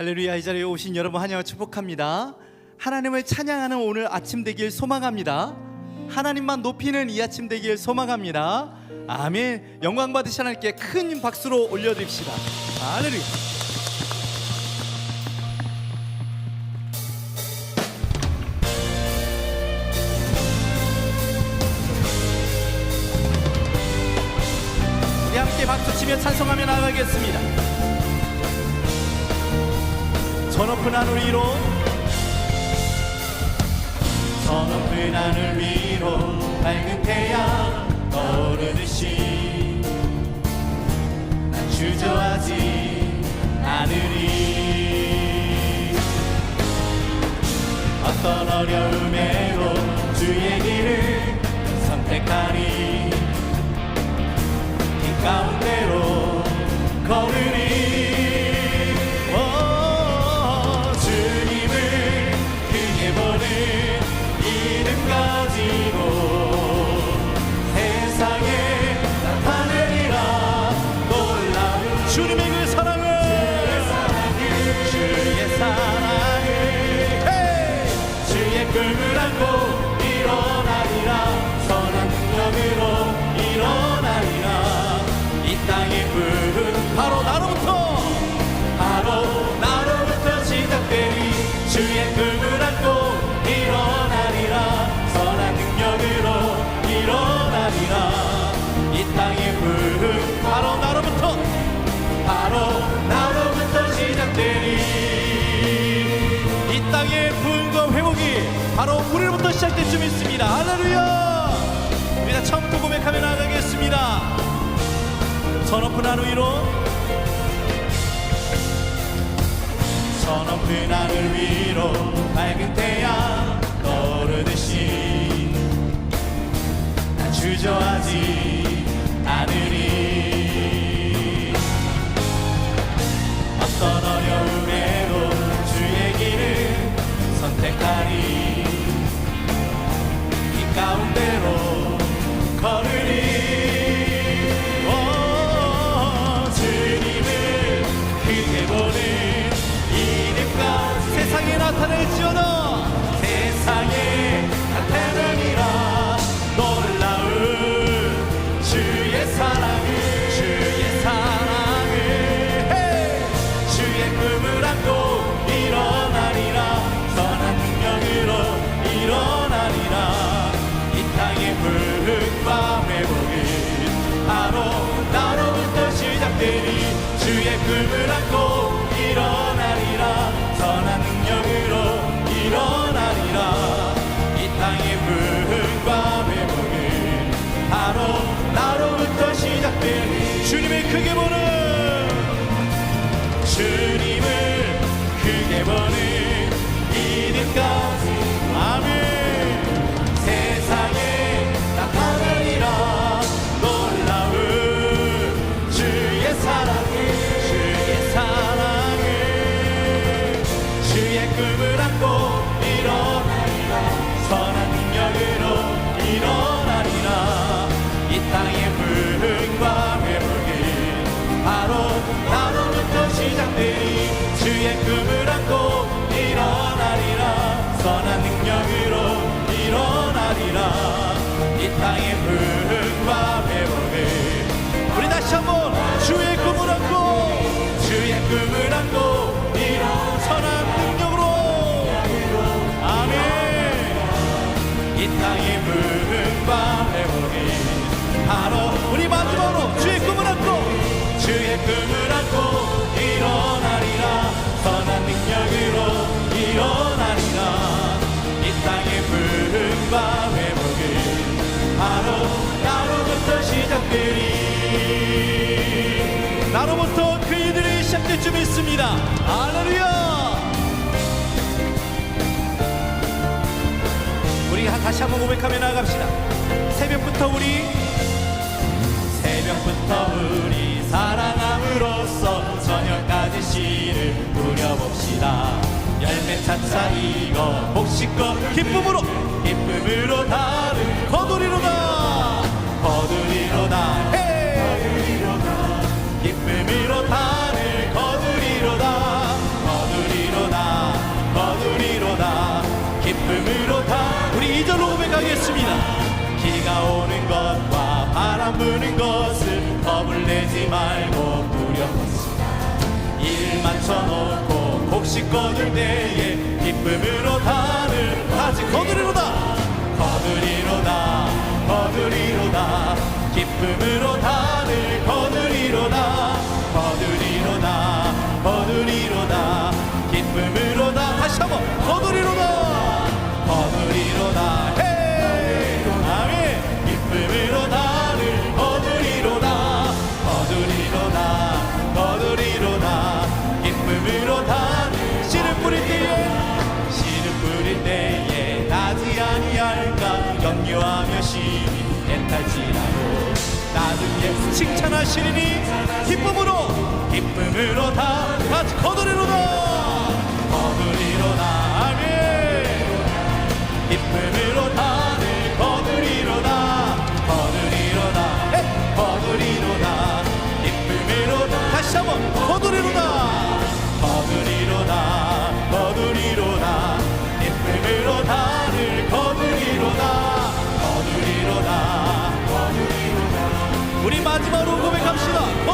할렐루야 이 자리에 오신 여러분 환영을 축복합니다. 하나님을 찬양하는 오늘 아침 되길 소망합니다. 하나님만 높이는 이 아침 되길 소망합니다. 아멘. 영광 받으시 하나님께 큰 박수로 올려드립시다. 할렐루야. 함께 박수 치며 찬송하며 나가겠습니다. 저 높은 하늘 위로 저 높은 하늘 위로 밝은 태양 떠오르듯이 난 주저하지 않으리. 어떤 어려움에도 주의 길을 선택하리. 이 가운데로 걸으리 바로 우리로부터 시작될 줄 믿습니다. 할렐루야! 우리 다 처음부터 고백하며 나가겠습니다. 저 높은 하늘 위로. 저 높은 하늘 위로 밝은 태양 떠오르듯이 난 주저하지 가운데로 걸으리 오, 주님을 크게 보는 이름과 세상에 나타낼지어다 세상에 꿈을 안고 일어나리라. 선한 능력으로 일어나리라. 이 땅의 부흥과 회복은 바로 나로부터 시작되리 주님을 크게 보는 주님을 크게 보는 이름까 꿈을 안고 일어 선한 능력으로. 아멘. 이 땅의 부흥과 회복이 바로 우리 마지막으로 주의 꿈을 안고 주의 꿈을 안고 일어나리라. 선한 능력으로 일어나리라. 이 땅의 부흥과 회복은 바로 나로부터 시작되리. 나로부터 줄 믿습니다 할렐루야 우리 다시 한번 고백하며 나갑시다. 새벽부터 우리 새벽부터 우리 사랑함으로써 저녁까지 씨를 뿌려봅시다. 열매 차차 익어 복식과 기쁨으로 기쁨으로 다를 거두리로다 거두리로다 남은 것을 겁을 내지 말고 무력시다. 일 맞춰놓고 곡식 거둘 때에 기쁨으로 다 칭찬하시리니 기쁨으로 기쁨으로 다 같이 거두리로다.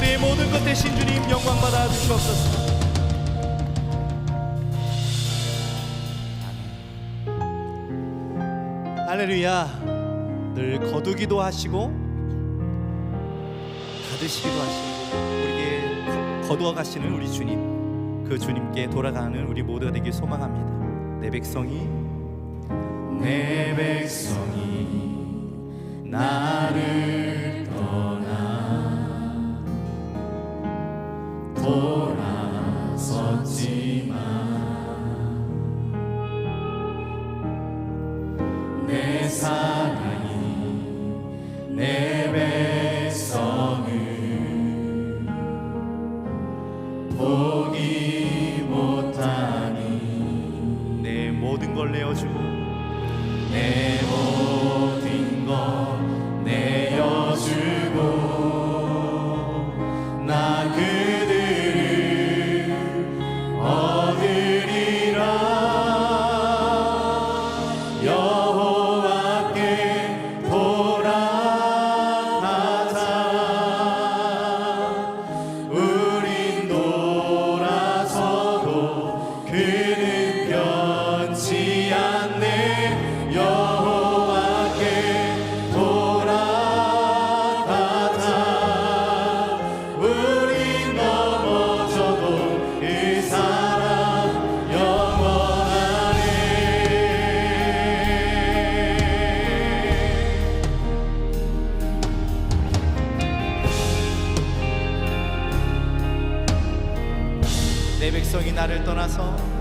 우리의 모든 것 대신 주님 영광 받아 주시옵소서. 할렐루야. 늘 거두기도 하시고 받으시기도 하시고 우리에게 거두어 가시는 우리 주님 그 주님께 돌아가는 우리 모두가 되길 소망합니다. 내 백성이 내 백성이 나를 백성이 나를 떠나서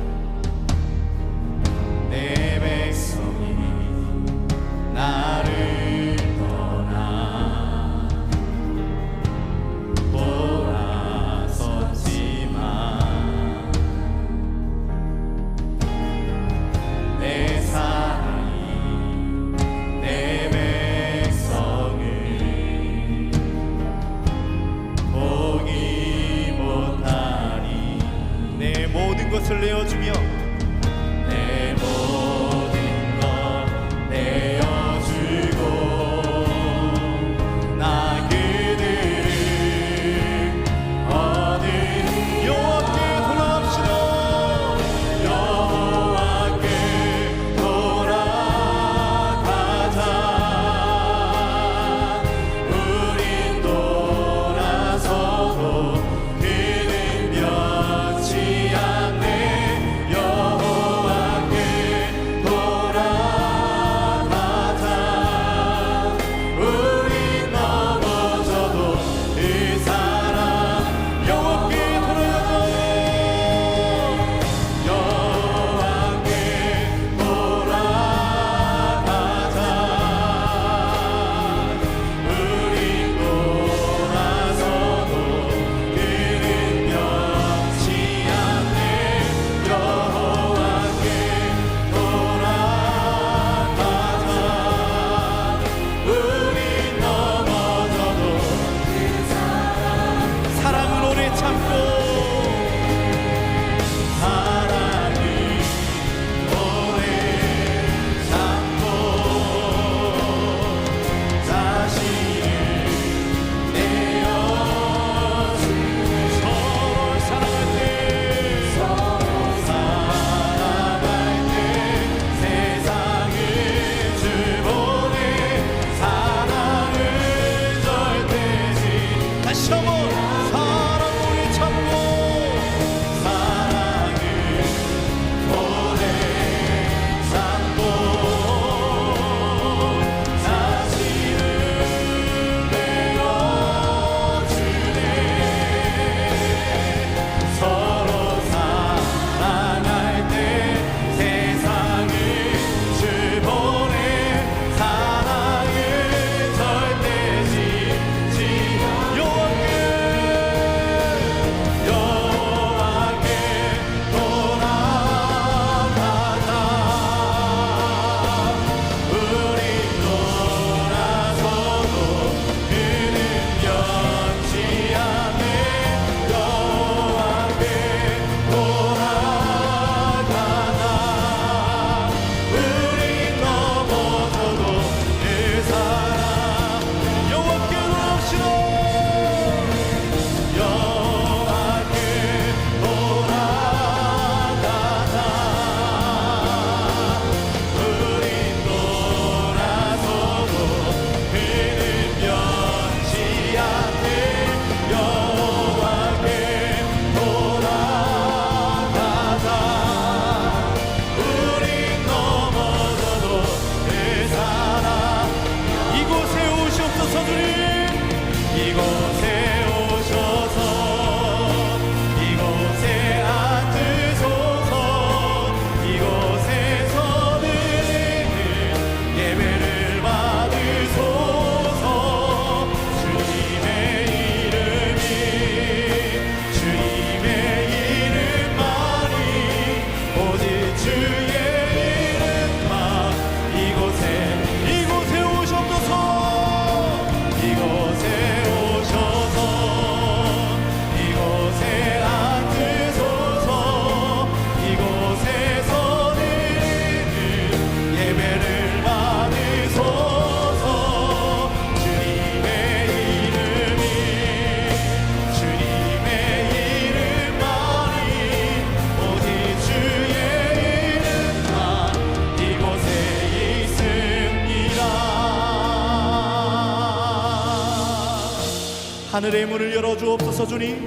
하늘의 문을 열어주옵소서 주님.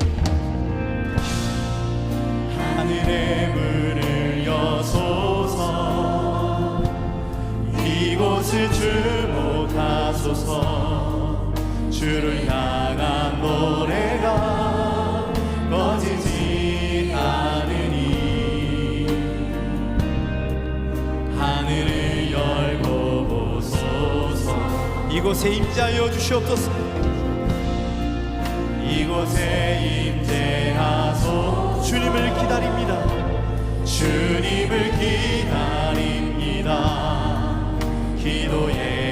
하늘의 문을 여소서. 이곳을 주목하소서. 주를 향한 노래가 꺼지지 않으니. 하늘을 열고 보소서. 이곳에 임자여 주시옵소서. 이곳에 임재하소. 주님을 기다립니다. 주님을 기다립니다. 기도에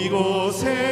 이곳에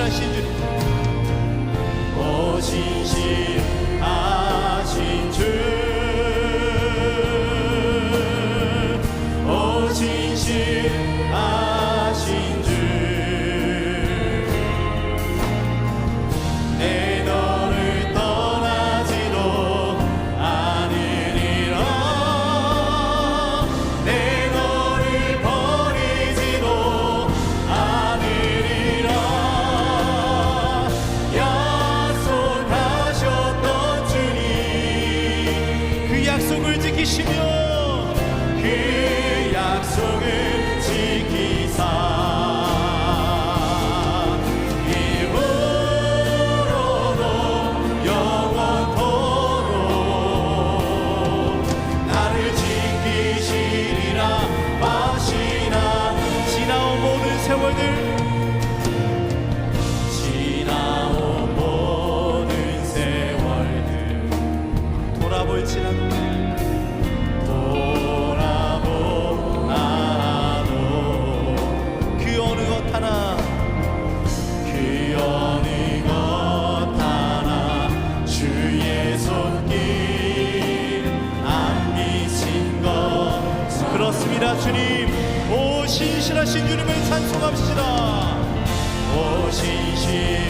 신실한 신주님. 약속을 지키시며 주님 오 신실하신 주님을 찬송합시다. 오 신실.